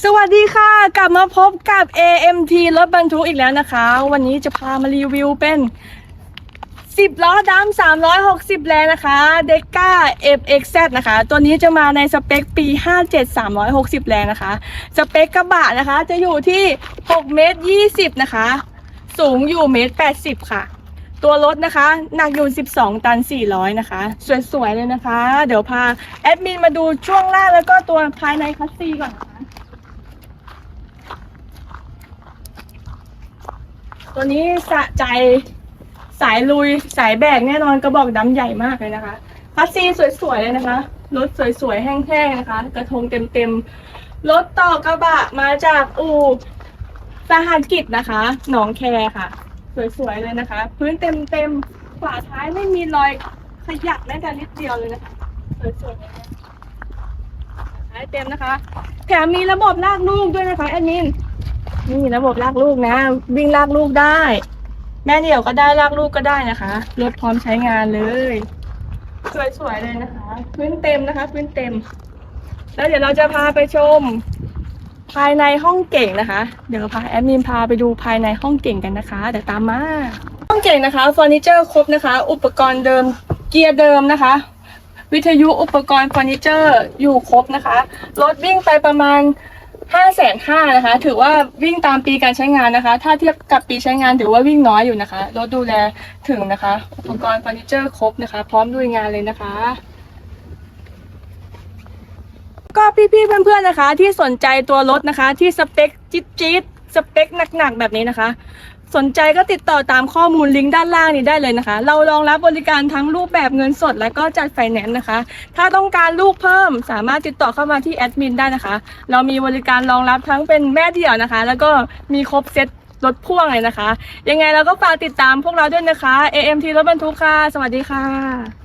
สวัสดีค่ะ กลับมาพบกับ AMT รถบรรทุกอีกแล้วนะคะ วันนี้จะพามารีวิวเป็น 10 ล้อดำ360 แรงนะคะเดก้า FXZ นะคะ ตัวนี้จะมาในสเปคปี 57 360 แรงนะคะ สเปคกระบะนะคะ จะอยู่ที่6เมตร20 นะคะ สูงอยู่เมตร80 ค่ะ ตัวรถนะคะหนักอยู่ 12 ตัน 400 นะคะ สวยๆเลยนะคะ เดี๋ยวพาแอดมินมาดูช่วงล่างแล้วก็ตัวภายในคัสซีก่อนนะคะ ตัวนี้สะใจสายลุยสายแบกแน่นอนกระบอกดำใหญ่มากเลยนะคะคัสซีสวยๆเลยนะคะรถสวยๆแห้งๆนะคะ กระทงเต็มๆรถต่อกระบะมาจากอู่สหัสกิจนะคะ หนองแคค่ะ สวยๆเลยนะคะ พื้นเต็มๆฝาท้ายไม่มีรอยขยับแม้แต่นิดเดียวเลยนะคะสวยๆเลยนะท้ายเต็มนะคะ แถมมีระบบลากลูกด้วยนะคะแอดมิน นี่ระบบลากลูกนะ วิ่งลากลูกได้ แม่เดี่ยวก็ได้ลากลูกก็ได้นะคะรถพร้อมใช้งานเลย สวยๆเลยนะคะ พื้นเต็มนะคะ พื้นเต็ม แล้วเดี๋ยวเราจะพาไปชม ภายในห้องเก่งนะคะ เดี๋ยวพาแอดมินพาไปดูภายในห้องเก่งกันนะคะ เดี๋ยวตามมา ห้องเก่งนะคะเฟอร์นิเจอร์ครบนะคะ อุปกรณ์เดิมเกียร์เดิมนะคะ วิทยุอุปกรณ์เฟอร์นิเจอร์อยู่ครบนะคะรถวิ่งไปประมาณ 5้าแสนห้านะคะ ถือว่าวิ่งตามปีการใช้งานนะคะ ถ้าเทียบกับปีใช้งานถือว่าวิ่งน้อยอยู่นะคะ รถดูแลถึงนะคะ อุปกรณ์เฟอร์นิเจอร์ครบนะคะ พร้อมด้วยงานเลยนะคะ ก็พี่ๆเพื่อนๆนะคะ ที่สนใจตัวรถนะคะ ที่สเปคจี๊ดจี๊ดๆสเปคหนักๆแบบนี้นะคะ สนใจก็ติดต่อตามข้อมูลลิงก์ด้านล่างนี้ได้เลยนะคะ เรารองรับบริการทั้งรูปแบบเงินสดและก็จัดไฟแนนซ์นะคะ ถ้าต้องการลูกเพิ่มสามารถติดต่อเข้ามาที่แอดมินได้นะคะ เรามีบริการรองรับทั้งเป็นแม่เดี่ยวนะคะ แล้วก็มีครบเซ็ตรถพ่วงเลยนะคะ ยังไงเราก็ฝากติดตามพวกเราด้วยนะคะ AMT รถบรรทุกค่ะ สวัสดีค่ะ